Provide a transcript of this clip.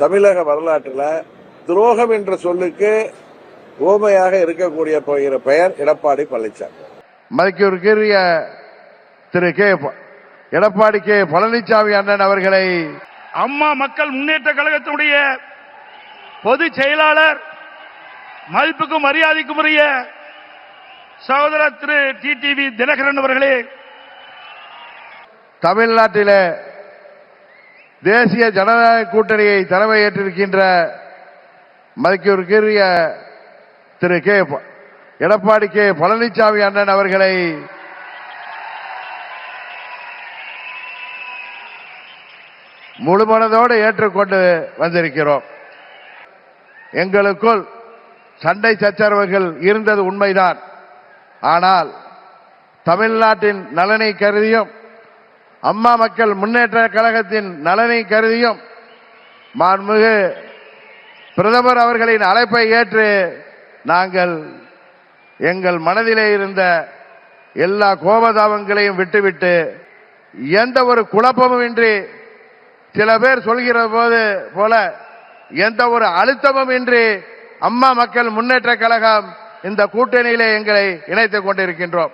தமிழக வரலாற்றில் துரோகம் என்ற சொல்லுக்கு ஓமையாக இருக்கக்கூடிய போகிற பெயர் எடப்பாடி பழனிசாமி மதிக்கிற்குரிய திரு கே எடப்பாடி கே பழனிசாமி அண்ணன் அவர்களை அம்மா மக்கள் முன்னேற்ற கழகத்தினுடைய பொதுச் செயலாளர் மதிப்புக்கும் மரியாதைக்கும் உரிய சகோதரர் திரு டிடிவி தினகரன் அவர்களே. தமிழ்நாட்டிலே தேசிய ஜனநாயக கூட்டணியை தலைமையேற்றிருக்கின்ற மதிக்கிற்குரிய திரு கே எடப்பாடி கே பழனிசாமி அண்ணன் அவர்களை முழுமனதோடு ஏற்றுக்கொண்டு வந்திருக்கிறோம். எங்களுக்குள் சண்டை சச்சரவுகள் இருந்தது உண்மைதான். ஆனால் தமிழ்நாட்டின் நலனை கருதியும் அம்மா மக்கள் முன்னேற்ற கழகத்தின் நலனை கருதியும் மாண்புமிகு பிரதமர் அவர்களின் அழைப்பை ஏற்று நாங்கள் எங்கள் மனதிலே இருந்த எல்லா கோபதாபங்களையும் விட்டுவிட்டு எந்த ஒரு குழப்பமும் இன்றி சில பேர் சொல்கிற போது போல எந்த ஒரு அழுத்தமும் இன்றி அம்மா மக்கள் முன்னேற்ற கழகம் இந்த கூட்டணியிலே எங்களை இணைத்துக் கொண்டிருக்கின்றோம்.